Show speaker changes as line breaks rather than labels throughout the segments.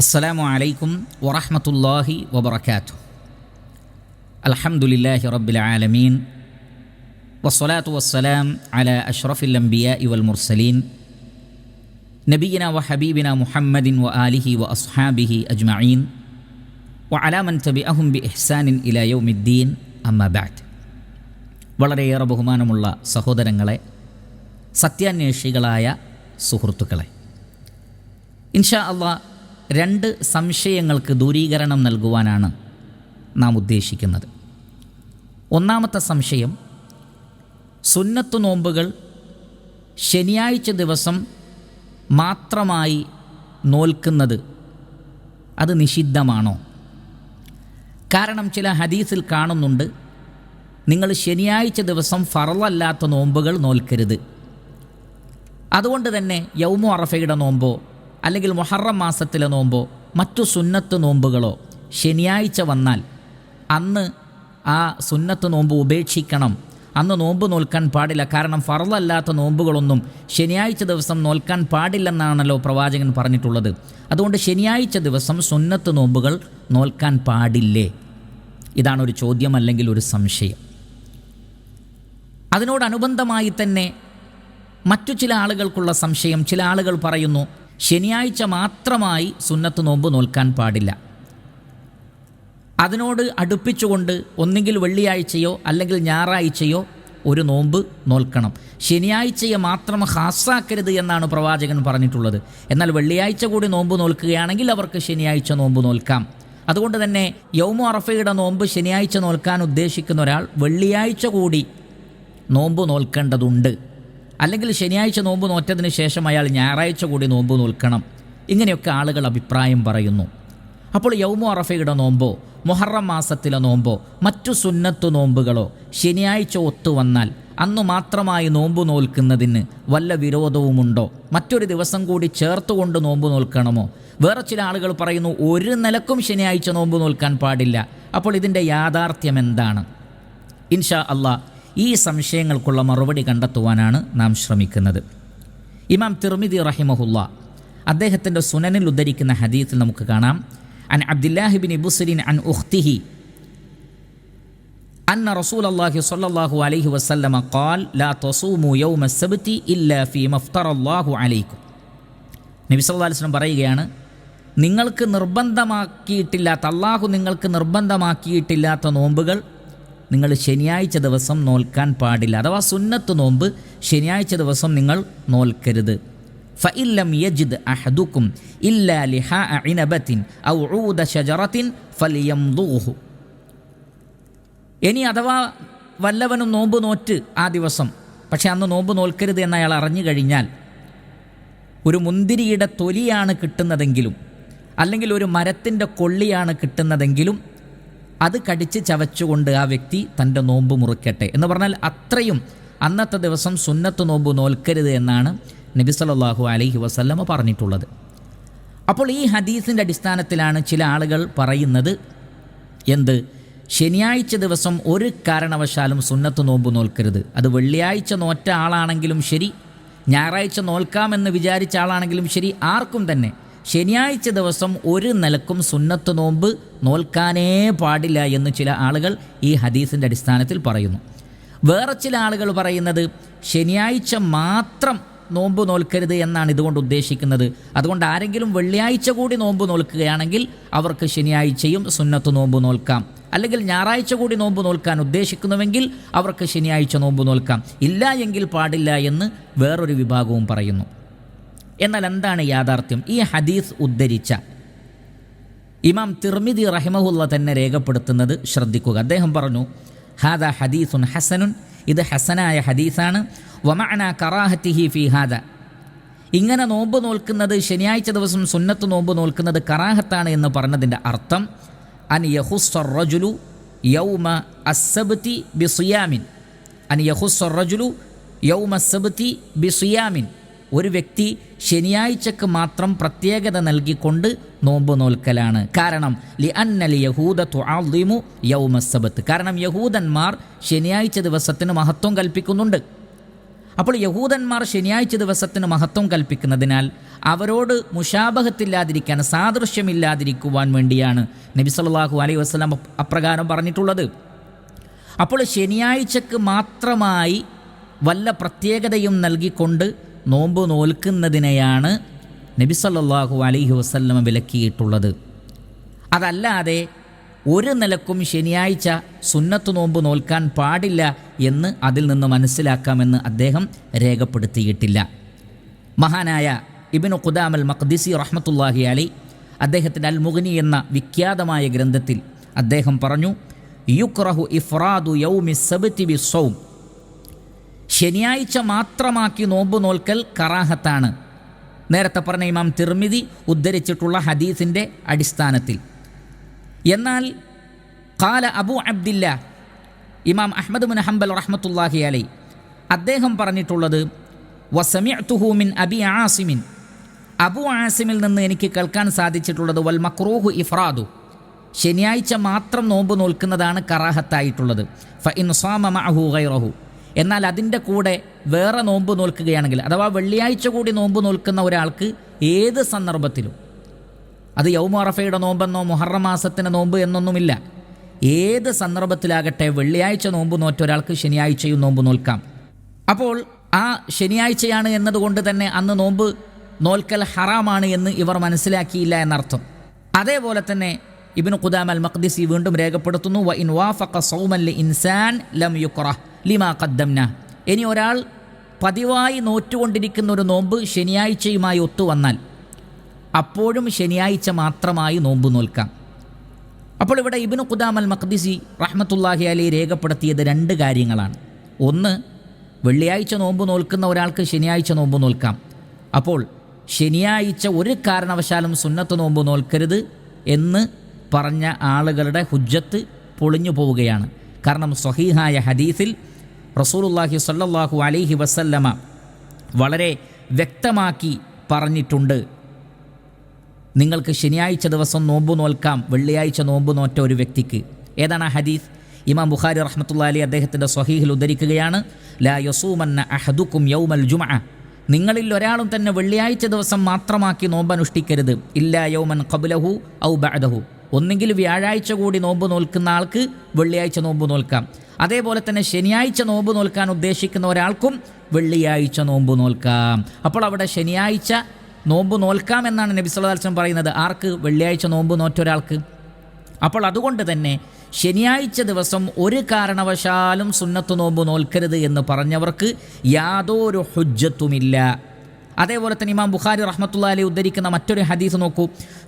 السلام عليكم ورحمة الله وبركاته الحمد لله رب العالمين والصلاة والسلام على أشرف الأنبياء والمرسلين نبينا وحبيبنا محمد وآله وأصحابه أجمعين وعلى من تبعهم بإحسان إلى يوم الدين أما بعد വളരെയേറെ ബഹുമാനമുള്ള സഹോദരങ്ങളെ സത്യാന്വേഷികളായ സുഹൃത്തുക്കളെ ഇൻഷാ അള്ളാ രണ്ട് സംശയങ്ങൾക്ക് ദൂരീകരണം നൽകുവാനാണ് നാം ഉദ്ദേശിക്കുന്നത്. ഒന്നാമത്തെ സംശയം സുന്നത്തു നോമ്പുകൾ ശനിയാഴ്ച ദിവസം മാത്രമായി നോൽക്കുന്നത് അത് നിഷിദ്ധമാണോ? കാരണം ചില ഹദീസിൽ കാണുന്നുണ്ട് നിങ്ങൾ ശനിയാഴ്ച ദിവസം ഫറലല്ലാത്ത നോമ്പുകൾ നോൽക്കരുത്. അതുകൊണ്ട് തന്നെ യൗമു അറഫയുടെ നോമ്പോ അല്ലെങ്കിൽ മൊഹറം മാസത്തിലെ നോമ്പോ മറ്റു സുന്നത്ത് നോമ്പുകളോ ശനിയാഴ്ച വന്നാൽ അന്ന് ആ സുന്നത്ത് നോമ്പ് ഉപേക്ഷിക്കണം. അന്ന് നോമ്പ് നോൽക്കാൻ പാടില്ല. കാരണം ഫറലല്ലാത്ത നോമ്പുകളൊന്നും ശനിയാഴ്ച ദിവസം നോൽക്കാൻ പാടില്ലെന്നാണല്ലോ പ്രവാചകൻ പറഞ്ഞിട്ടുള്ളത്. അതുകൊണ്ട് ശനിയാഴ്ച ദിവസം സുന്നത്ത് നോമ്പുകൾ നോൽക്കാൻ പാടില്ലേ? ഇതാണ് ഒരു ചോദ്യം അല്ലെങ്കിൽ ഒരു സംശയം. അതിനോടനുബന്ധമായി തന്നെ മറ്റു ചില ആളുകൾക്കുള്ള സംശയം. ചില ആളുകൾ പറയുന്നു ശനിയാഴ്ച മാത്രമായി സുന്നത്ത് നോമ്പ് നോൽക്കാൻ പാടില്ല. അതിനോട് അടുപ്പിച്ചുകൊണ്ട് ഒന്നുകിൽ വെള്ളിയാഴ്ചയോ അല്ലെങ്കിൽ ഞായറാഴ്ചയോ ഒരു നോമ്പ് നോൽക്കണം. ശനിയാഴ്ചയെ മാത്രം ഹാസാക്കരുത് എന്നാണ് പ്രവാചകൻ പറഞ്ഞിട്ടുള്ളത്. എന്നാൽ വെള്ളിയാഴ്ച കൂടി നോമ്പ് നോൽക്കുകയാണെങ്കിൽ അവർക്ക് ശനിയാഴ്ച നോമ്പ് നോൽക്കാം. അതുകൊണ്ട് തന്നെ യൗമു അറഫയുടെ നോമ്പ് ശനിയാഴ്ച നോൽക്കാൻ ഉദ്ദേശിക്കുന്ന ഒരാൾ വെള്ളിയാഴ്ച കൂടി നോമ്പ് നോൽക്കേണ്ടതുണ്ട്. അല്ലെങ്കിൽ ശനിയാഴ്ച നോമ്പ് നോറ്റതിന് ശേഷം അയാൾ ഞായറാഴ്ച കൂടി നോമ്പ് നോൽക്കണം. ഇങ്ങനെയൊക്കെ ആളുകൾ അഭിപ്രായം പറയുന്നു. അപ്പോൾ യൗമു അറഫയുടെ നോമ്പോ മൊഹറം മാസത്തിലെ നോമ്പോ മറ്റു സുന്നത്തു നോമ്പുകളോ ശനിയാഴ്ച ഒത്തുവന്നാൽ അന്നു മാത്രമായി നോമ്പ് നോൽക്കുന്നതിന് വല്ല വിരോധവുമുണ്ടോ? മറ്റൊരു ദിവസം കൂടി ചേർത്തുകൊണ്ട് നോമ്പ് നോൽക്കണമോ? വേറെ ചില ആളുകൾ പറയുന്നു ഒരു നിലക്കും ശനിയാഴ്ച നോമ്പ് നോൽക്കാൻ പാടില്ല. അപ്പോൾ ഇതിന്റെ യാഥാർത്ഥ്യം എന്താണ്? ഇൻഷാ അള്ളാ ഈ സംശയങ്ങൾക്കുള്ള മറുപടി കണ്ടെത്തുവാനാണ് നാം ശ്രമിക്കുന്നത്. ഇമാം തിർമിദി റഹിമഹുല്ല അദ്ദേഹത്തിന്റെ സുനനിൽ ഉദ്ധരിക്കുന്ന ഹദീത്തിൽ നമുക്ക് കാണാം. അൻ അബ്ദില്ലാഹിബിൻ ഇബുസലിൻ അൻ ഉഖ്തിഹി അന്ന റസൂൽ അള്ളാഹി സൊല്ലാഹു അലൈഹി വസ്ല്ലമ കാൽ ലാ തൊസൂമു യൗമ സബത്തി ഇല്ലാ ഫി മഫ്തർ അള്ളാഹു അലൈക്കും. നബി സല്ലാ വസ്ലം പറയുകയാണ് നിങ്ങൾക്ക് നിർബന്ധമാക്കിയിട്ടില്ലാത്ത അള്ളാഹു നിങ്ങൾക്ക് നിർബന്ധമാക്കിയിട്ടില്ലാത്ത നോമ്പുകൾ നിങ്ങൾ ശനിയാഴ്ച ദിവസം നോൽക്കാൻ പാടില്ല. അഥവാ സുന്നത്ത് നോമ്പ് ശനിയാഴ്ച ദിവസം നിങ്ങൾ നോൽക്കരുത്. ഫഇല്ലം യജിദ് അഹദുക്കും ഇല്ലാ ലിഹാ അഇനബത്തിൻ ഔ ഊദ ഷജറത്തിൻ ഫലിയംദൂഹു. ഇനി അഥവാ വല്ലവനും നോമ്പ് നോറ്റ് ആ ദിവസം പക്ഷെ അന്ന് നോമ്പ് നോൽക്കരുത് എന്ന് അയാൾ അറിഞ്ഞു കഴിഞ്ഞാൽ ഒരു മുന്തിരിയുടെ തൊലിയാണ് കിട്ടുന്നതെങ്കിലും അല്ലെങ്കിൽ ഒരു മരത്തിന്റെ കൊള്ളിയാണ് കിട്ടുന്നതെങ്കിലും അത് കടിച്ച് ചവച്ചുകൊണ്ട് ആ വ്യക്തി തന്റെ നോമ്പ് മുറിക്കട്ടെ എന്ന് പറഞ്ഞാൽ അത്രയും അന്നത്തെ ദിവസം സുന്നത്ത് നോമ്പ് നോൽക്കരുത് എന്നാണ് നബി സല്ലല്ലാഹു അലൈഹി വസല്ലമ പറഞ്ഞിട്ടുള്ളത്. അപ്പോൾ ഈ ഹദീസിന്റെ അടിസ്ഥാനത്തിലാണ് ചില ആളുകൾ പറയുന്നത് എന്ത്? ശനിയാഴ്ച ദിവസം ഒരു കാരണവശാലും സുന്നത്ത് നോമ്പ് നോൽക്കരുത്. അത് വെള്ളിയാഴ്ച നോറ്റ ആളാണെങ്കിലും ശരി ഞായറാഴ്ച നോൽക്കാമെന്ന് വിചാരിച്ച ആളാണെങ്കിലും ശരി ആർക്കും തന്നെ. ശനിയാഴ്ച ദിവസം ഒരു നിലക്കും സുന്നത്ത് നോമ്പ് നോൽക്കാനേ പാടില്ല എന്ന് ചില ആളുകൾ ഈ ഹദീസിന്റെ അടിസ്ഥാനത്തിൽ പറയുന്നു. വേറെ ചില ആളുകൾ പറയുന്നത് ശനിയാഴ്ച മാത്രം നോമ്പ് നോൽക്കരുത് എന്നാണ് ഇതുകൊണ്ട് ഉദ്ദേശിക്കുന്നത്. അതുകൊണ്ട് ആരെങ്കിലും വെള്ളിയാഴ്ച കൂടി നോമ്പ് നോൽക്കുകയാണെങ്കിൽ അവർക്ക് ശനിയാഴ്ചയും സുന്നത്ത് നോമ്പ് നോൽക്കാം. അല്ലെങ്കിൽ ഞായറാഴ്ച കൂടി നോമ്പ് നോൽക്കാൻ ഉദ്ദേശിക്കുന്നുവെങ്കിൽ അവർക്ക് ശനിയാഴ്ച നോമ്പ് നോൽക്കാം. ഇല്ല എങ്കിൽ പാടില്ല എന്ന് വേറൊരു വിഭാഗവും പറയുന്നു. എന്നാൽ എന്താണ് യാഥാർത്ഥ്യം? ഈ ഹദീസ് ഉദ്ധരിച്ച ഇമാം തിർമിദി റഹിമഹുല്ല തന്നെ രേഖപ്പെടുത്തുന്നത് ശ്രദ്ധിക്കുക. അദ്ദേഹം പറഞ്ഞു ഹാദ ഹദീസുൻ ഹസനുൻ. ഇത് ഹസനായ ഹദീസാണ്. വമഅന കറാഹത്തിഹി ഫി ഹാദ. ഇങ്ങനെ നോമ്പ് നോൽക്കുന്നത് ശനിയാഴ്ച ദിവസം സുന്നത്ത് നോമ്പ് നോൽക്കുന്നത് കറാഹത്താണ് എന്ന് പറഞ്ഞതിന്റെ അർത്ഥം അൻ യഹുസ്വറജുലു യൗമ അസബത്തി ബിസുയാമിൻ. അൻ യഹുസ്വറജുലു യൗമ സബത്തി ബിസുയാമിൻ. ഒരു വ്യക്തി ശനിയാഴ്ചക്ക് മാത്രം പ്രത്യേകത നൽകിക്കൊണ്ട് നോമ്പ് നോൽക്കലാണ്. കാരണം ലി അന്നൽ യഹൂദ തുആദിമു യൗമ സബത്ത്. കാരണം യഹൂദന്മാർ ശനിയാഴ്ച ദിവസത്തിന് മഹത്വം കൽപ്പിക്കുന്നുണ്ട്. അപ്പോൾ യഹൂദന്മാർ ശനിയാഴ്ച ദിവസത്തിന് മഹത്വം കൽപ്പിക്കുന്നതിനാൽ അവരോട് മുഷാബഹത്തില്ലാതിരിക്കാൻ സാദൃശ്യമില്ലാതിരിക്കുവാൻ വേണ്ടിയാണ് നബി സല്ലല്ലാഹു അലൈഹി വസ്ലാം അപ്രകാരം പറഞ്ഞിട്ടുള്ളത്. അപ്പോൾ ശനിയാഴ്ചക്ക് മാത്രമായി വല്ല പ്രത്യേകതയും നൽകിക്കൊണ്ട് നോമ്പ് നോൽക്കുന്നതിനെയാണ് നബി സല്ലല്ലാഹു അലൈഹി വസല്ലം വിലക്കിയിട്ടുള്ളത്. അതല്ലാതെ ഒരു നിലക്കും ശനിയാഴ്ച സുന്നത്ത് നോമ്പ് നോൽക്കാൻ പാടില്ല എന്ന് അതിൽ നിന്ന് മനസ്സിലാക്കാമെന്ന് അദ്ദേഹം രേഖപ്പെടുത്തിയിട്ടില്ല. മഹാനായ ഇബിനു ഖുദാമൽ മഖ്ദിസി റഹ്മത്തുല്ലാഹി അലി അദ്ദേഹത്തിന്റെ അൽ മുഗ്നി എന്ന വിഖ്യാതമായ ഗ്രന്ഥത്തിൽ അദ്ദേഹം പറഞ്ഞു യുക്രഹു ഇഫ്രാദു യൗമി സബത്തി ബി സൗം. ശനിയാഴ്ച മാത്രമാക്കി നോമ്പ് നോൽക്കൽ കറാഹത്താണ്. നേരത്തെ പറഞ്ഞ ഇമാം തിർമിതി ഉദ്ധരിച്ചിട്ടുള്ള ഹദീസിന്റെ അടിസ്ഥാനത്തിൽ. എന്നാൽ കാല അബു അബ്ദില്ല ഇമാം അഹമ്മദ് മുൻ ഹംബൽ റഹ്മത്തുല്ലാഹി അലൈ അദ്ദേഹം പറഞ്ഞിട്ടുള്ളത് വസമി മിൻ അബി ആസിമിൻ. അബു ആസിമിൽ നിന്ന് എനിക്ക് കേൾക്കാൻ സാധിച്ചിട്ടുള്ളത് വൽ മക്രൂഹു ഇഫ്രാദു. ശനിയാഴ്ച മാത്രം നോമ്പ് നോൽക്കുന്നതാണ് കറാഹത്തായിട്ടുള്ളത്. ഫ ഇൻ സ്വാമ മഅഹു ഗൈറഹു. എന്നാൽ അതിന്റെ കൂടെ വേറെ നോമ്പ് നോൽക്കുകയാണെങ്കിൽ അഥവാ വെള്ളിയാഴ്ച കൂടി നോമ്പ് നോൽക്കുന്ന ഒരാൾക്ക് ഏത് സന്ദർഭത്തിലും? അത് യൗമറഫയുടെ നോമ്പെന്നോ മുഹറം മാസത്തിന്റെ നോമ്പ് എന്നൊന്നുമില്ല. ഏത് സന്ദർഭത്തിലാകട്ടെ വെള്ളിയാഴ്ച നോമ്പ് നോറ്റ ഒരാൾക്ക് ശനിയാഴ്ചയും നോമ്പ് നോൽക്കാം. അപ്പോൾ ആ ശനിയാഴ്ചയാണ് എന്നതുകൊണ്ട് തന്നെ അന്ന് നോമ്പ് നോൽക്കൽ ഹറാമാണ് എന്ന് ഇവർ മനസ്സിലാക്കിയില്ല എന്നർത്ഥം. അതേപോലെ തന്നെ ഇബിന് ഖുദാം അൽ മഖ്ദിസി വീണ്ടും രേഖപ്പെടുത്തുന്നു വ ഇൻ വാഫഖ ഇൻസാൻ ലം യുക്റഹ്. ലിമാ കദ്ദംന ഇനി ഒരാൾ പതിവായി നോറ്റുകൊണ്ടിരിക്കുന്ന ഒരു നോമ്പ് ശനിയാഴ്ചയുമായി ഒത്തുവന്നാൽ അപ്പോഴും ശനിയാഴ്ച മാത്രമായി നോമ്പ് നോൽക്കാം. അപ്പോൾ ഇവിടെ ഇബിനു ഖുദാം അൽ മഖ്ദിസി റഹ്മത്തുല്ലാഹി അലി രേഖപ്പെടുത്തിയത് രണ്ട് കാര്യങ്ങളാണ്. ഒന്ന് വെള്ളിയാഴ്ച നോമ്പ് നോൽക്കുന്ന ഒരാൾക്ക് ശനിയാഴ്ച നോമ്പ് നോൽക്കാം. അപ്പോൾ ശനിയാഴ്ച ഒരു കാരണവശാലും സുന്നത്ത് നോമ്പ് നോൽക്കരുത് എന്ന് പറഞ്ഞ ആളുകളുടെ ഹുജ്ജത്ത് പൊളിഞ്ഞു പോവുകയാണ്. കാരണം സ്വഹീഹായ ഹദീസിൽ റസൂലുല്ലാഹി സല്ലാഹു അലൈഹി വസല്ലമ വളരെ വ്യക്തമാക്കി പറഞ്ഞിട്ടുണ്ട്. നിങ്ങൾക്ക് ശനിയാഴ്ച ദിവസം നോമ്പ് നോൽക്കാം വെള്ളിയാഴ്ച നോമ്പ് നോറ്റ ഒരു വ്യക്തിക്ക്. ഏതാണ് ആ ഹദീസ്? ഇമാം ബുഖാരി റഹ്മത്തുള്ള അലി അദ്ദേഹത്തിന്റെ സ്വഹീഹിൽ ഉദ്ധരിക്കുകയാണ് ലാ യസൂമന്ന അഹദുക്കും യൗമൽ ജുമ നിങ്ങളിൽ ഒരാളും തന്നെ വെള്ളിയാഴ്ച ദിവസം മാത്രമാക്കി നോമ്പ് അനുഷ്ഠിക്കരുത്. ഇല്ല യൗമൻ കബുലഹു ഔ ബഅദഹു. ഒന്നെങ്കിൽ വ്യാഴാഴ്ച കൂടി നോമ്പ് നോൽക്കുന്ന ആൾക്ക് വെള്ളിയാഴ്ച നോമ്പ് നോൽക്കാം. അതേപോലെ തന്നെ ശനിയാഴ്ച നോമ്പ് നോൽക്കാൻ ഉദ്ദേശിക്കുന്ന ഒരാൾക്കും വെള്ളിയാഴ്ച നോമ്പ് നോൽക്കാം. അപ്പോൾ അവിടെ ശനിയാഴ്ച നോമ്പ് നോൽക്കാം എന്നാണ് നബി വസല്ലം പറയുന്നത്. ആർക്ക്? വെള്ളിയാഴ്ച നോമ്പ് നോറ്റ ഒരാൾക്ക്. അപ്പോൾ അതുകൊണ്ട് തന്നെ ശനിയാഴ്ച ദിവസം ഒരു കാരണവശാലും സുന്നത്ത് നോമ്പ് നോൽക്കരുത് എന്ന് പറഞ്ഞവർക്ക് യാതൊരു ഹുജ്ജത്തുമില്ല. അതേപോലെ തന്നെ ഇമാം ബുഖാരി റഹ്മത്തുള്ള അലി ഉദ്ധരിക്കുന്ന മറ്റൊരു ഹദീസ് നോക്കൂ.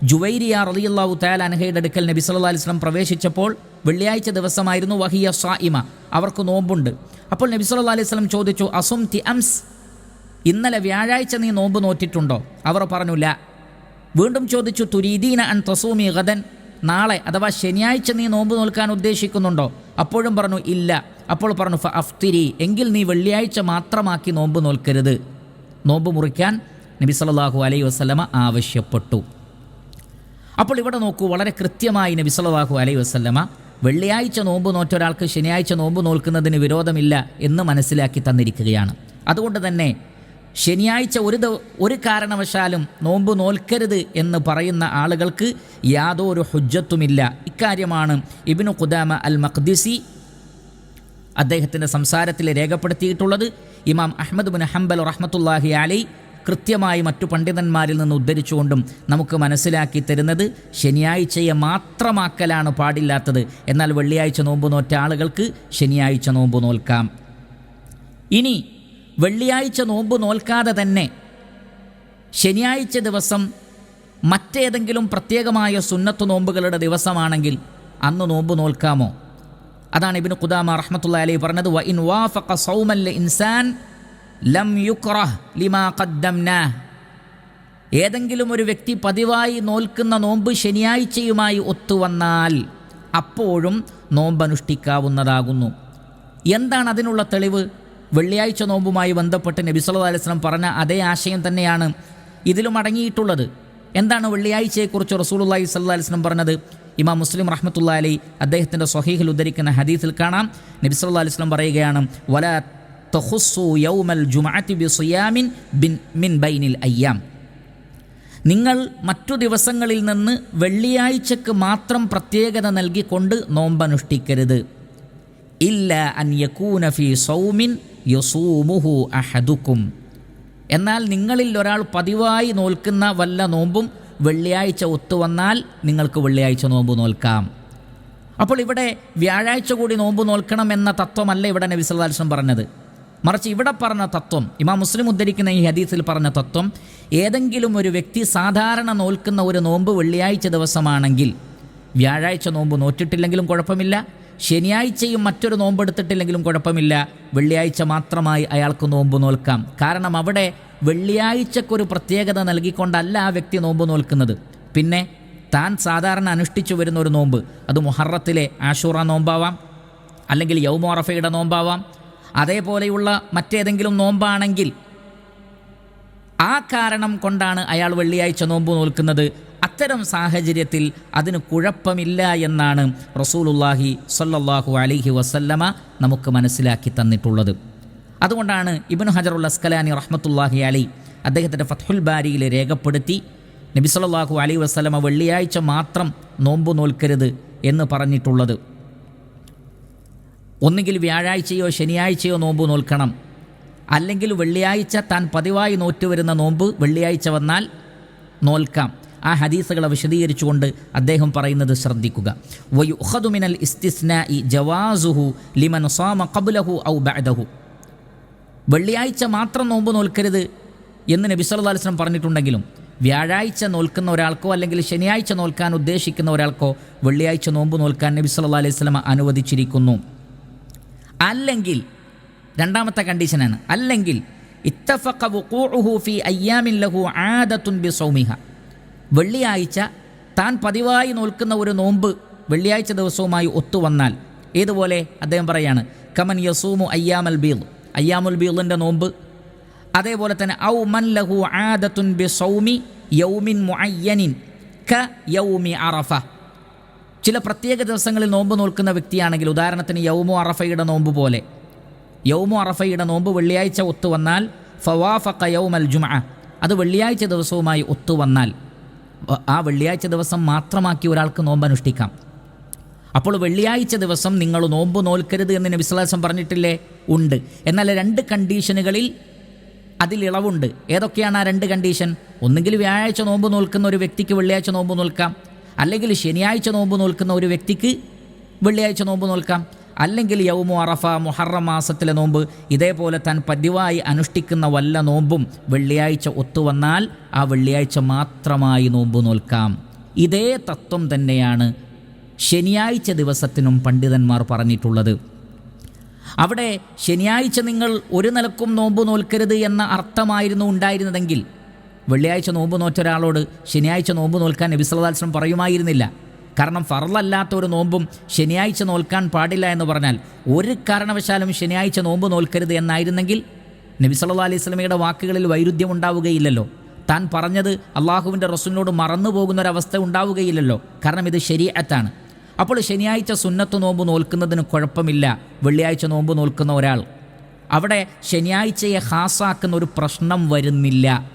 ജുവൈരിയ റളിയല്ലാഹു തആല അൻഹയുടെ അടുക്കൽ നബി സല്ലല്ലാഹു അലൈഹി വസല്ലം പ്രവേശിച്ചപ്പോൾ വെള്ളിയാഴ്ച ദിവസമായിരുന്നു വഹിയ സായിമ അവർക്ക് നോമ്പുണ്ട്. അപ്പോൾ നബി സല്ലല്ലാഹു അലൈഹി സ്വലം ചോദിച്ചു അസും തി അംസ്? ഇന്നലെ വ്യാഴാഴ്ച നീ നോമ്പ് നോറ്റിട്ടുണ്ടോ? അവർ പറഞ്ഞില്ല വീണ്ടും ചോദിച്ചു തുരീദീന അൻ തസൂമി ഗദൻ? നാളെ അഥവാ ശനിയാഴ്ച നീ നോമ്പ് നോൽക്കാൻ ഉദ്ദേശിക്കുന്നുണ്ടോ? അപ്പോഴും പറഞ്ഞു ഇല്ല. അപ്പോൾ പറഞ്ഞു ഫ അഫ്തിരി എങ്കിൽ നീ വെള്ളിയാഴ്ച മാത്രമാക്കി നോമ്പ് നോൽക്കരുത്. നോമ്പ് മുറിക്കാൻ നബി സല്ലാഹു അലൈഹി വസ്ലമ ആവശ്യപ്പെട്ടു. അപ്പോൾ ഇവിടെ നോക്കൂ വളരെ കൃത്യമായി നബി സല്ലല്ലാഹു അലൈഹി വസല്ലമ വെള്ളിയാഴ്ച നോമ്പ് നോറ്റ ഒരാൾക്ക് ശനിയാഴ്ച നോമ്പ് നോൽക്കുന്നതിന് വിരോധമില്ല എന്ന് മനസ്സിലാക്കി തന്നിരിക്കുകയാണ്. അതുകൊണ്ട് തന്നെ ശനിയാഴ്ച ഒരു ഒരു കാരണവശാലും നോമ്പ് നോൽക്കരുത് എന്ന് പറയുന്ന ആളുകൾക്ക് യാതൊരു ഹുജ്ജത്തുമില്ല. ഇക്കാര്യമാണ് ഇബിനു ഖുദാമ അൽ മഖ്ദിസി അദ്ദേഹത്തിന്റെ സംസാരത്തിൽ രേഖപ്പെടുത്തിയിട്ടുള്ളത്. ഇമാം അഹമ്മദ് ബിൻ ഹംബൽ റഹ്മത്തുല്ലാഹി അലൈ കൃത്യമായി മറ്റു പണ്ഡിതന്മാരിൽ നിന്ന് ഉദ്ധരിച്ചുകൊണ്ടും നമുക്ക് മനസ്സിലാക്കി തരുന്നത് ശനിയാഴ്ചയെ മാത്രമാക്കലാണ് പാടില്ലാത്തത്. എന്നാൽ വെള്ളിയാഴ്ച നോമ്പ് നോറ്റ ആളുകൾക്ക് ശനിയാഴ്ച നോമ്പ് നോൽക്കാം. ഇനി വെള്ളിയാഴ്ച നോമ്പ് നോൽക്കാതെ തന്നെ ശനിയാഴ്ച ദിവസം മറ്റേതെങ്കിലും പ്രത്യേകമായ സുന്നത്ത് നോമ്പുകളുടെ ദിവസമാണെങ്കിൽ അന്ന് നോമ്പ് നോൽക്കാമോ? അതാണ് ഇബിന് ഖുദാമ റഹ്മത്തുള്ള അലി പറഞ്ഞത് വ ഇൻ വാഫ സൗമല്ല ഇൻസാൻ ലം യുക്രഹ് ലിമാ കദ്ദംന ഏതെങ്കിലും ഒരു വ്യക്തി പതിവായി നോൽക്കുന്ന നോമ്പ് ശനിയാഴ്ചയുമായി ഒത്തുവന്നാൽ അപ്പോഴും നോമ്പ് അനുഷ്ഠിക്കാവുന്നതാകുന്നു എന്താണ് അതിനുള്ള തെളിവ്? വെള്ളിയാഴ്ച നോമ്പുമായി ബന്ധപ്പെട്ട് നബി സല്ലല്ലാഹു അലൈഹി വസല്ലം പറഞ്ഞ അതേ ആശയം തന്നെയാണ് ഇതിലും അടങ്ങിയിട്ടുള്ളത്. എന്താണ് വെള്ളിയാഴ്ചയെക്കുറിച്ച് റസൂലുള്ളാഹി സല്ലല്ലാഹു അലൈഹി വസല്ലം പറഞ്ഞത്? ഇമാം മുസ്ലിം റഹ്മത്തുള്ള അലി അദ്ദേഹത്തിന്റെ സ്വഹീഹിൽ ഉദ്ധരിക്കുന്ന ഹദീസിൽ കാണാം. നബി സല്ലല്ലാഹു അലൈഹി വസല്ലം പറയുകയാണ് വല തഹുസ്സു യൗമൽ ജുമഅത്തി ബിസിയാമിൻ ബിൻ മിൻ ബൈനിൽ അയ്യാം. നിങ്ങൾ മറ്റു ദിവസങ്ങളിൽ നിന്ന് വെള്ളിയാഴ്ചക്ക് മാത്രം പ്രത്യേകത നൽകിക്കൊണ്ട് നോമ്പനുഷ്ഠിക്കരുത്. ഇല്ല അൻ യകൂന ഫി സൗമിൻ യസൂമുഹു അഹദുക്കും. എന്നാൽ നിങ്ങളിൽ ഒരാൾ പതിവായി നോൽക്കുന്ന വല്ല നോമ്പും വെള്ളിയാഴ്ച ഒത്തുവന്നാൽ നിങ്ങൾക്ക് വെള്ളിയാഴ്ച നോമ്പ് നോൽക്കാം. അപ്പോൾ ഇവിടെ വ്യാഴാഴ്ച കൂടി നോമ്പ് നോൽക്കണം എന്ന തത്വമല്ല ഇവിടെ നബി സല്ലാസ്ലം പറഞ്ഞത്. മറിച്ച് ഇവിടെ പറഞ്ഞ തത്വം ഇമാം മുസ്ലിം ഉദ്ധരിക്കുന്ന ഈ ഹദീസിൽ പറഞ്ഞ തത്വം ഏതെങ്കിലും ഒരു വ്യക്തി സാധാരണ നോൽക്കുന്ന ഒരു നോമ്പ് വെള്ളിയാഴ്ച ദിവസമാണെങ്കിൽ വ്യാഴാഴ്ച നോമ്പ് നോറ്റിട്ടില്ലെങ്കിലും കുഴപ്പമില്ല ശനിയാഴ്ചയും മറ്റൊരു നോമ്പ് എടുത്തിട്ടില്ലെങ്കിലും കുഴപ്പമില്ല വെള്ളിയാഴ്ച മാത്രമായി അയാൾക്ക് നോമ്പ് നോൽക്കാം. കാരണം അവിടെ വെള്ളിയാഴ്ചക്കൊരു പ്രത്യേകത നൽകിക്കൊണ്ടല്ല ആ വ്യക്തി നോമ്പ് നോൽക്കുന്നത്. പിന്നെ താൻ സാധാരണ അനുഷ്ഠിച്ചു വരുന്ന ഒരു നോമ്പ് അത് മുഹറത്തിലെ ആഷൂറ നോമ്പാവാം അല്ലെങ്കിൽ യൗമോറഫയുടെ നോമ്പാവാം അതേപോലെയുള്ള മറ്റേതെങ്കിലും നോമ്പാണെങ്കിൽ ആ കാരണം കൊണ്ടാണ് അയാൾ വെള്ളിയാഴ്ച നോമ്പ് നോൽക്കുന്നത്. അത്തരം സാഹചര്യത്തിൽ അതിന് കുഴപ്പമില്ല എന്നാണ് റസൂലുല്ലാഹി സല്ലാഹു അലിഹി വസല്ലമ നമുക്ക് മനസ്സിലാക്കി തന്നിട്ടുള്ളത്. അതുകൊണ്ടാണ് ഇബ്നു ഹജറുൽ അസ്കലാനി റഹ്മത്തുല്ലാഹി അലി അദ്ദേഹത്തിന്റെ ഫത്ഹുൽ ബാരിയിൽ രേഖപ്പെടുത്തി നബി സല്ലാഹു അലൈഹി വസല്ലമ വെള്ളിയാഴ്ച മാത്രം നോമ്പ് നോൽക്കരുത് എന്ന് പറഞ്ഞിട്ടുള്ളത്. ഒന്നുകിൽ വ്യാഴാഴ്ചയോ ശനിയാഴ്ചയോ നോമ്പ് നോൽക്കണം. അല്ലെങ്കിൽ വെള്ളിയാഴ്ച താൻ പതിവായി നോറ്റുവരുന്ന നോമ്പ് വെള്ളിയാഴ്ച വന്നാൽ നോൽക്കാം. ആ ഹദീസുകളെ വിശദീകരിച്ചുകൊണ്ട് അദ്ദേഹം പറയുന്നത് ശ്രദ്ധിക്കുക. വയുഹദുമിനൽ ഇ ജവാസുഹു ലിമൻ സോമ ഖബ്ലഹു ഔ ബഅദഹു. വെള്ളിയാഴ്ച മാത്രം നോമ്പ് നോൽക്കരുത് എന്ന് നബി സല്ലല്ലാഹു അലൈഹി വസല്ലം പറഞ്ഞിട്ടുണ്ടെങ്കിലും വ്യാഴാഴ്ച നോൽക്കുന്ന ഒരാൾക്കോ അല്ലെങ്കിൽ ശനിയാഴ്ച നോൽക്കാൻ ഉദ്ദേശിക്കുന്ന ഒരാൾക്കോ വെള്ളിയാഴ്ച നോമ്പ് നോൽക്കാൻ നബി സല്ലല്ലാഹു അലൈഹി വസല്ലം അനുവദിച്ചിരിക്കുന്നു. അല്ലെങ്കിൽ രണ്ടാമത്തെ കണ്ടീഷനാണ് അല്ലെങ്കിൽ ലഹു ആദത്തുൻ ബിസൗമിഹ. വെള്ളിയാഴ്ച താൻ പതിവായി നോൽക്കുന്ന ഒരു നോമ്പ് വെള്ളിയാഴ്ച ദിവസവുമായി ഒത്തുവന്നാൽ ഏതുപോലെ? അദ്ദേഹം പറയാണ് കമൻ യസൂമു അയ്യാമൽ ബീൽ അയ്യാമുൽ ബീലിന്റെ നോമ്പ്. അതേപോലെ തന്നെ ഔ മൻ ലഹു ആദത്തുൻ ബി സൗമി യൗമിൻ മുഅയ്യനിൻ ക യൗമി അറഫ. ചില പ്രത്യേക ദിവസങ്ങളിൽ നോമ്പ് നോൽക്കുന്ന വ്യക്തിയാണെങ്കിൽ ഉദാഹരണത്തിന് യൗമു അറഫയുടെ നോമ്പ് പോലെ. യൗമു അറഫയുടെ നോമ്പ് വെള്ളിയാഴ്ച ഒത്തുവന്നാൽ ഫവാഫക്ക യൗമൽ ജുമ അത് വെള്ളിയാഴ്ച ദിവസവുമായി ഒത്തുവന്നാൽ ആ വെള്ളിയാഴ്ച ദിവസം മാത്രമാക്കി ഒരാൾക്ക് നോമ്പ് അനുഷ്ഠിക്കാം. അപ്പോൾ വെള്ളിയാഴ്ച ദിവസം നിങ്ങൾ നോമ്പ് നോൽക്കരുത് എന്ന് നബിസ്ലാസം പറഞ്ഞിട്ടില്ലേ? ഉണ്ട്. എന്നാൽ രണ്ട് കണ്ടീഷനുകളിൽ അതിൽ ഇളവുണ്ട്. ഏതൊക്കെയാണ് ആ രണ്ട് കണ്ടീഷൻ? ഒന്നുകിൽ വ്യാഴാഴ്ച നോമ്പ് നോൽക്കുന്ന ഒരു വ്യക്തിക്ക് വെള്ളിയാഴ്ച നോമ്പ് നോൽക്കാം. അല്ലെങ്കിൽ ശനിയാഴ്ച നോമ്പ് നോൽക്കുന്ന ഒരു വ്യക്തിക്ക് വെള്ളിയാഴ്ച നോമ്പ് നോൽക്കാം. അല്ലെങ്കിൽ യൗമു അറഫ മുഹറം മാസത്തിലെ നോമ്പ് ഇതേപോലെ താൻ പതിവായി അനുഷ്ഠിക്കുന്ന വല്ല നോമ്പും വെള്ളിയാഴ്ച ഒത്തുവന്നാൽ ആ വെള്ളിയാഴ്ച മാത്രമായി നോമ്പ് നോൽക്കാം. ഇതേ തത്വം തന്നെയാണ് ശനിയാഴ്ച ദിവസത്തിനും പണ്ഡിതന്മാർ പറഞ്ഞിട്ടുള്ളത്. അവിടെ ശനിയാഴ്ച നിങ്ങൾ ഒരു നിലക്കും നോമ്പ് നോൽക്കരുത് എന്ന അർത്ഥമായിരുന്നു ഉണ്ടായിരുന്നതെങ്കിൽ വെള്ളിയാഴ്ച നോമ്പ് നോറ്റ ഒരാളോട് ശനിയാഴ്ച നോമ്പ് നോൽക്കാൻ നബി പറയുമായിരുന്നില്ല. കാരണം ഫറലല്ലാത്ത ഒരു നോമ്പും ശനിയാഴ്ച നോൽക്കാൻ പാടില്ല എന്ന് പറഞ്ഞാൽ ഒരു കാരണവശാലും ശനിയാഴ്ച നോമ്പ് നോൽക്കരുത് എന്നായിരുന്നെങ്കിൽ നബി സല്ലല്ലാഹു അലൈഹി സ്വലമയുടെ വാക്കുകളിൽ വൈരുദ്ധ്യം ഉണ്ടാവുകയില്ലല്ലോ. താൻ പറഞ്ഞത് അള്ളാഹുവിന്റെ റസൂലിനോട് മറന്നു പോകുന്നൊരവസ്ഥ ഉണ്ടാവുകയില്ലല്ലോ. കാരണം ഇത് ശരീഅത്താണ്. അപ്പോൾ ശനിയാഴ്ച സുന്നത്ത് നോമ്പ് നോൽക്കുന്നതിന് കുഴപ്പമില്ല. വെള്ളിയാഴ്ച നോമ്പ് നോൽക്കുന്ന ഒരാൾ. അവിടെ ശനിയാഴ്ചയെ ഹാസാക്കുന്ന ഒരു പ്രശ്നം വരുന്നില്ല.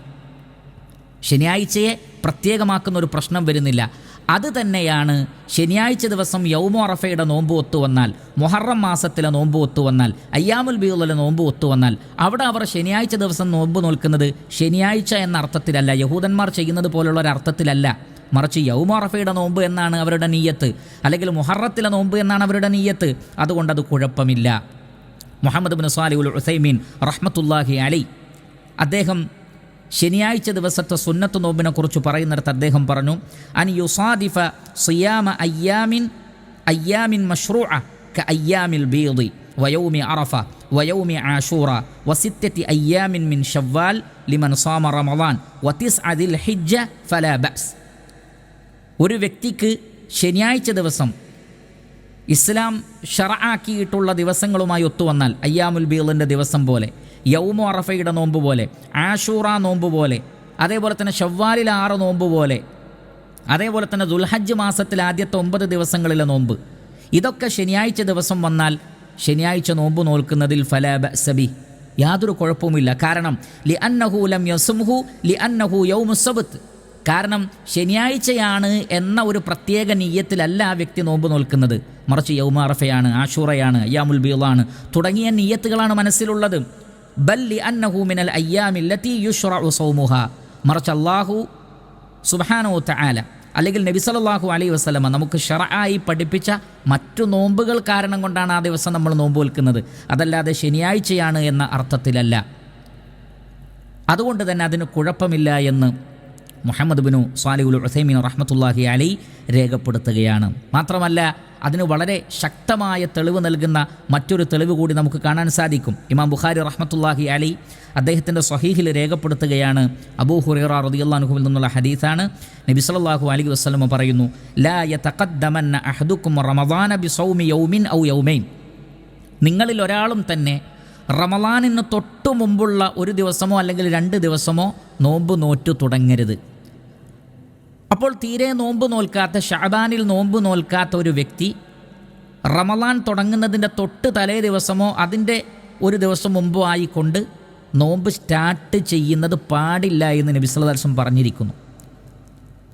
ശനിയാഴ്ചയെ പ്രത്യേകമാക്കുന്ന ഒരു പ്രശ്നം വരുന്നില്ല. അത് തന്നെയാണ് ശനിയാഴ്ച ദിവസം യൗമോ അറഫയുടെ നോമ്പ് ഒത്തു വന്നാൽ മൊഹറം മാസത്തിലെ നോമ്പ് ഒത്തു വന്നാൽ അയ്യാമുൽ ബീളിലെ നോമ്പ് ഒത്തു വന്നാൽ അവിടെ അവർ ശനിയാഴ്ച ദിവസം നോമ്പ് നോൽക്കുന്നത് ശനിയാഴ്ച എന്ന അർത്ഥത്തിലല്ല യഹൂദന്മാർ ചെയ്യുന്നത് പോലുള്ള ഒരു അർത്ഥത്തിലല്ല. മറിച്ച് യൗമറഫയുടെ നോമ്പ് എന്നാണ് അവരുടെ നീയത്ത് അല്ലെങ്കിൽ മുഹറത്തിലെ നോമ്പ് എന്നാണ് അവരുടെ നീയത്ത്. അതുകൊണ്ട് അത് കുഴപ്പമില്ല. Muhammad bin Salih al Uthaymeen റഹ്മത്തുല്ലാഹി അലി അദ്ദേഹം ശനിയാഴ്ച ദിവസത്തെ സുന്നത്ത് നോമ്പിനെ കുറിച്ച് പറയുന്നിടത്ത് അദ്ദേഹം പറഞ്ഞു അൻ യുസാദിഫ സിയാമ അയ്യാമിൻ അയ്യാമിൻ മഷ്റൂ ക അയ്യാമിൽ ബീദി വയൗമി അറഫ വയൗമി ആഷൂറ വസിത്തത്തി അയ്യാമിൻ മിൻ ഷവ്വാൽ ലിമൻ സാമ റമദാൻ വതിസ് അതിൽ ഹിജ്ജ ഫല ബസ് ഒരു വ്യക്തിക്ക് ശനിയാഴ്ച ദിവസം ഇസ്ലാം ഷറആക്കിയിട്ടുള്ള ദിവസങ്ങളുമായി ഒത്തുവന്നാൽ അയ്യാമുൽ ബീളിന്റെ ദിവസം പോലെ യൗമു അറഫയുടെ നോമ്പ് പോലെ ആഷൂറ നോമ്പ് പോലെ അതേപോലെ തന്നെ ഷവ്വാലിൽ ആറ് നോമ്പ് പോലെ അതേപോലെ തന്നെ ദുൽഹജ്ജ് മാസത്തിൽ ആദ്യത്തെ ഒമ്പത് ദിവസങ്ങളിലെ നോമ്പ്. ഇതൊക്കെ ശനിയാഴ്ച ദിവസം വന്നാൽ ശനിയാഴ്ച നോമ്പ് നോൽക്കുന്നതിൽ ഫലാബ സബി യാതൊരു കുഴപ്പവുമില്ല. കാരണം ലി അന്നഹു ലം യസുംഹു ലി അന്നഹു യൗമുസബത്ത് കാരണം ശനിയാഴ്ചയാണ് എന്ന ഒരു പ്രത്യേക നീയത്തിലല്ല ആ വ്യക്തി നോമ്പ് നോൽക്കുന്നത്. മറിച്ച് യൗമാറഫയാണ് ആഷൂറയാണ് അയ്യാമുൽ ബീളാണ് തുടങ്ങിയ നീയത്തുകളാണ് മനസ്സിലുള്ളത്. ബല്ലി അന്നഹു മറിച്ച് അള്ളാഹു സുബാനോ തആല അല്ലെങ്കിൽ നബി സല്ലല്ലാഹു അലൈഹി വസല്ലമ നമുക്ക് ഷറആയി പഠിപ്പിച്ച മറ്റു നോമ്പുകൾ കാരണം കൊണ്ടാണ് ആ ദിവസം നമ്മൾ നോമ്പ് വിൽക്കുന്നത്. അതല്ലാതെ ശനിയാഴ്ചയാണ് എന്ന അർത്ഥത്തിലല്ല. അതുകൊണ്ട് തന്നെ അതിന് കുഴപ്പമില്ല എന്ന് മുഹമ്മദ് ബിനു സാലിഉൽ ഉസൈമീൻ റഹ്മത്തുല്ലാഹി അലി രേഖപ്പെടുത്തുകയാണ്. മാത്രമല്ല അതിന് വളരെ ശക്തമായ തെളിവ് നൽകുന്ന മറ്റൊരു തെളിവ് കൂടി നമുക്ക് കാണാൻ സാധിക്കും. ഇമാം ബുഖാരി റഹ്മത്തുല്ലാഹി അലി അദ്ദേഹത്തിന്റെ സ്വഹീഹിൽ രേഖപ്പെടുത്തുകയാണ്. അബൂ ഹുറൈറ റദിയുല്ലാഹുവിൽ നിന്നുള്ള ഹദീസാണ്. നബി സല്ലല്ലാഹു അലി വസ്ലമ പറയുന്നു ലാ റമദാന ബിസൗമി യൗമിൻ ഔ യൗമൈൻ. നിങ്ങളിൽ ഒരാളും തന്നെ റമലാനിന് തൊട്ടു മുമ്പുള്ള ഒരു ദിവസമോ അല്ലെങ്കിൽ രണ്ട് ദിവസമോ നോമ്പ് നോറ്റു തുടങ്ങരുത്. അപ്പോൾ തീരെ നോമ്പ് നോൽക്കാത്ത ഷാബാനിൽ നോമ്പ് നോൽക്കാത്ത ഒരു വ്യക്തി റമലാൻ തുടങ്ങുന്നതിന്റെ തൊട്ട് തലേ ദിവസമോ അതിന്റെ ഒരു ദിവസം മുമ്പോ ആയിക്കൊണ്ട് നോമ്പ് സ്റ്റാർട്ട് ചെയ്യുന്നത് പാടില്ല എന്ന് നബി പറഞ്ഞിരിക്കുന്നു.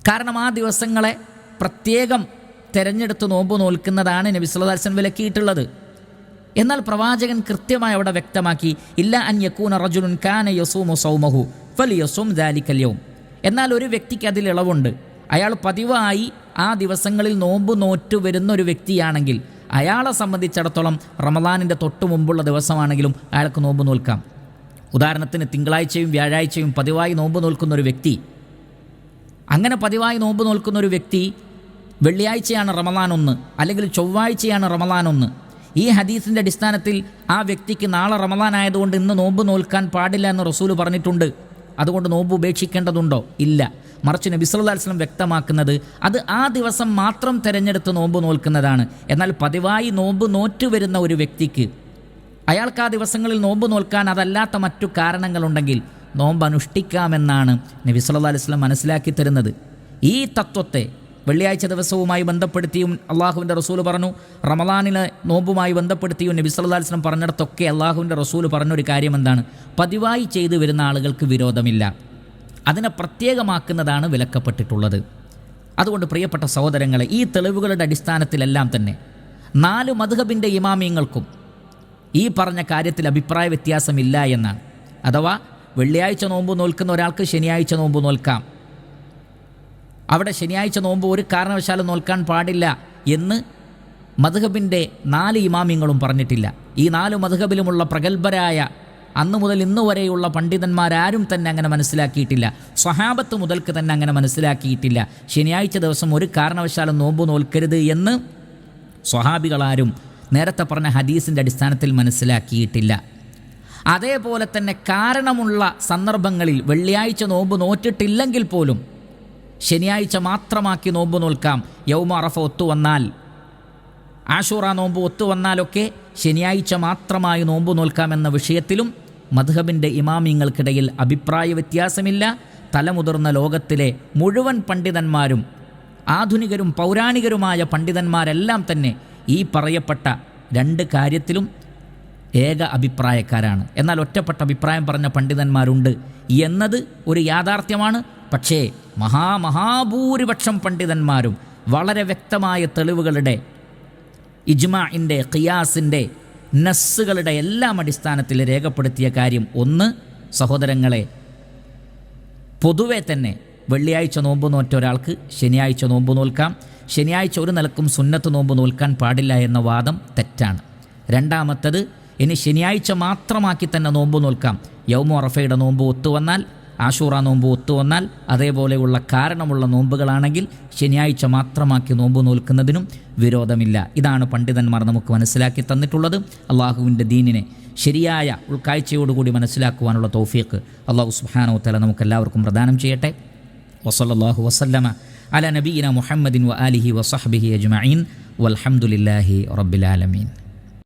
കാരണം ആ ദിവസങ്ങളെ പ്രത്യേകം തിരഞ്ഞെടുത്ത് നോമ്പ് നോൽക്കുന്നതാണ് നബി വിലക്കിയിട്ടുള്ളത്. എന്നാൽ പ്രവാചകൻ കൃത്യമായി അവിടെ വ്യക്തമാക്കി ഇല്ല അൻ യക്കൂന റജുലുൻ കാന യസൂമു സൗമഹു ഫൽ യസൂം ദാലിക്കല്യവും എന്നാൽ ഒരു വ്യക്തിക്ക് അതിൽ ഇളവുണ്ട്. അയാൾ പതിവായി ആ ദിവസങ്ങളിൽ നോമ്പ് നോറ്റു വരുന്ന ഒരു വ്യക്തിയാണെങ്കിൽ അയാളെ സംബന്ധിച്ചിടത്തോളം റമദാനിന്റെ തൊട്ട് മുമ്പുള്ള ദിവസമാണെങ്കിലും അയാൾക്ക് നോമ്പ് നോൽക്കാം. ഉദാഹരണത്തിന് തിങ്കളാഴ്ചയും വ്യാഴാഴ്ചയും പതിവായി നോമ്പ് നോൽക്കുന്ന ഒരു വ്യക്തി. അങ്ങനെ പതിവായി നോമ്പ് നോൽക്കുന്ന ഒരു വ്യക്തി വെള്ളിയാഴ്ചയാണ് റമദാൻ ഒന്ന് അല്ലെങ്കിൽ ചൊവ്വാഴ്ചയാണ് റമദാൻ ഒന്ന്. ഈ ഹദീസിന്റെ അടിസ്ഥാനത്തിൽ ആ വ്യക്തിക്ക് നാളെ റമദാൻ ആയതുകൊണ്ട് ഇന്ന് നോമ്പ് നോൽക്കാൻ പാടില്ല എന്ന് റസൂൽ പറഞ്ഞിട്ടുണ്ട്. അതുകൊണ്ട് നോമ്പ് ഉപേക്ഷിക്കേണ്ടതുണ്ടോ? ഇല്ല. മറിച്ച് നബി വസല്ലം വ്യക്തമാക്കുന്നത് അത് ആ ദിവസം മാത്രം തിരഞ്ഞെടുത്ത് നോമ്പ് നോൽക്കുന്നതാണ്. എന്നാൽ പതിവായി നോമ്പ് നോറ്റു വരുന്ന ഒരു വ്യക്തിക്ക് അയാൾക്ക് ആ ദിവസങ്ങളിൽ നോമ്പ് നോൽക്കാൻ അതല്ലാത്ത മറ്റു കാരണങ്ങളുണ്ടെങ്കിൽ നോമ്പ് അനുഷ്ഠിക്കാമെന്നാണ് നബി സല്ലല്ലാഹു അലൈഹി വസല്ലം മനസ്സിലാക്കി തരുന്നത്. ഈ തത്വത്തെ വെള്ളിയാഴ്ച ദിവസവുമായി ബന്ധപ്പെടുത്തിയും അള്ളാഹുവിന്റെ റസൂൽ പറഞ്ഞു. റമദാനിലെ നോമ്പുമായി ബന്ധപ്പെടുത്തിയും നബി വസല്ലം പറഞ്ഞിടത്തൊക്കെ അള്ളാഹുവിന്റെ റസൂൽ പറഞ്ഞൊരു കാര്യം എന്താണ്? പതിവായി ചെയ്തു വരുന്ന ആളുകൾക്ക് വിരോധമില്ല. അതിനെ പ്രത്യേകമാക്കുന്നതാണ് വിലക്കപ്പെട്ടിട്ടുള്ളത്. അതുകൊണ്ട് പ്രിയപ്പെട്ട സഹോദരങ്ങളെ ഈ തെളിവുകളുടെ അടിസ്ഥാനത്തിലെല്ലാം തന്നെ നാല് മധുഹബിന്റെ ഇമാമിയങ്ങൾക്കും ഈ പറഞ്ഞ കാര്യത്തിൽ അഭിപ്രായ വ്യത്യാസമില്ല എന്നാണ്. അഥവാ വെള്ളിയാഴ്ച നോമ്പ് നോൽക്കുന്ന ഒരാൾക്ക് ശനിയാഴ്ച നോമ്പ് നോൽക്കാം. അവിടെ ശനിയാഴ്ച നോമ്പ് ഒരു കാരണവശാലും നോൽക്കാൻ പാടില്ല എന്ന് മധുഹബിന്റെ നാല് ഇമാമിങ്ങളും പറഞ്ഞിട്ടില്ല. ഈ നാല് മധുഹബിലുമുള്ള പ്രഗത്ഭരായ അന്ന് മുതൽ ഇന്ന് വരെയുള്ള പണ്ഡിതന്മാരാരും തന്നെ അങ്ങനെ മനസ്സിലാക്കിയിട്ടില്ല. സ്വഹാബത്ത് മുതൽക്ക് തന്നെ അങ്ങനെ മനസ്സിലാക്കിയിട്ടില്ല. ശനിയാഴ്ച ദിവസം ഒരു കാരണവശാലും നോമ്പ് നോൽക്കരുത് എന്ന് സ്വഹാബികളാരും നേരത്തെ പറഞ്ഞ ഹദീസിന്റെ അടിസ്ഥാനത്തിൽ മനസ്സിലാക്കിയിട്ടില്ല. അതേപോലെ തന്നെ കാരണമുള്ള സന്ദർഭങ്ങളിൽ വെള്ളിയാഴ്ച നോമ്പ് നോറ്റിട്ടില്ലെങ്കിൽ പോലും ശനിയാഴ്ച മാത്രമാക്കി നോമ്പ് നോൽക്കാം. യൗമ അറഫ ഒത്തുവന്നാൽ ആഷൂറ നോമ്പ് ഒത്തുവന്നാലൊക്കെ ശനിയാഴ്ച മാത്രമായി നോമ്പ് നോൽക്കാമെന്ന വിഷയത്തിലും മധുഹബിന്റെ ഇമാമിങ്ങൾക്കിടയിൽ അഭിപ്രായ വ്യത്യാസമില്ല. തലമുതിർന്ന ലോകത്തിലെ മുഴുവൻ പണ്ഡിതന്മാരും ആധുനികരും പൗരാണികരുമായ പണ്ഡിതന്മാരെല്ലാം തന്നെ ഈ പറയപ്പെട്ട രണ്ട് കാര്യത്തിലും ഏക അഭിപ്രായക്കാരാണ്. എന്നാൽ ഒറ്റപ്പെട്ട അഭിപ്രായം പറഞ്ഞ പണ്ഡിതന്മാരുണ്ട് എന്നത് ഒരു യാഥാർത്ഥ്യമാണ്. പക്ഷേ മഹാമഹാഭൂരിപക്ഷം പണ്ഡിതന്മാരും വളരെ വ്യക്തമായ തെളിവുകളുടെ ഇജ്മാഇന്റെ ഖിയാസിന്റെ നസ്സുകളുടെ എല്ലാം അടിസ്ഥാനത്തിൽ രേഖപ്പെടുത്തിയ കാര്യം ഒന്ന് സഹോദരങ്ങളെ പൊതുവെ തന്നെ വെള്ളിയാഴ്ച നോമ്പ് നോറ്റ ഒരാൾക്ക് ശനിയാഴ്ച നോമ്പ് നോൽക്കാം. ശനിയാഴ്ച ഒരു നിലക്കും സുന്നത്ത് നോമ്പ് നോൽക്കാൻ പാടില്ല എന്ന വാദം തെറ്റാണ്. രണ്ടാമത്തത് ഇനി ശനിയാഴ്ച മാത്രമാക്കി തന്നെ നോമ്പ് നോൽക്കാം. യൗമു അറഫയുടെ നോമ്പ് ഒത്തുവന്നാൽ ആഷൂറ നോമ്പ് ഒത്തുവന്നാൽ അതേപോലെയുള്ള കാരണമുള്ള നോമ്പുകളാണെങ്കിൽ ശനിയാഴ്ച മാത്രമാക്കി നോമ്പ് നോൽക്കുന്നതിനും വിരോധമില്ല. ഇതാണ് പണ്ഡിതന്മാർ നമുക്ക് മനസ്സിലാക്കി തന്നിട്ടുള്ളത്. അള്ളാഹുവിന്റെ ദീനിനെ ശരിയായ ഉൾക്കാഴ്ചയോടുകൂടി മനസ്സിലാക്കുവാനുള്ള തൗഫീഖ് അള്ളാഹു സുഹാനോ തല നമുക്കെല്ലാവർക്കും പ്രദാനം ചെയ്യട്ടെ. വസല്ലാഹു വസല്ലമ അല നബീന മുഹമ്മദിൻ വ അലിഹി വസഹബിഹി അജ്മീൻ വലഹമുല്ലാഹി റബ്ബിൽ ആലമീൻ.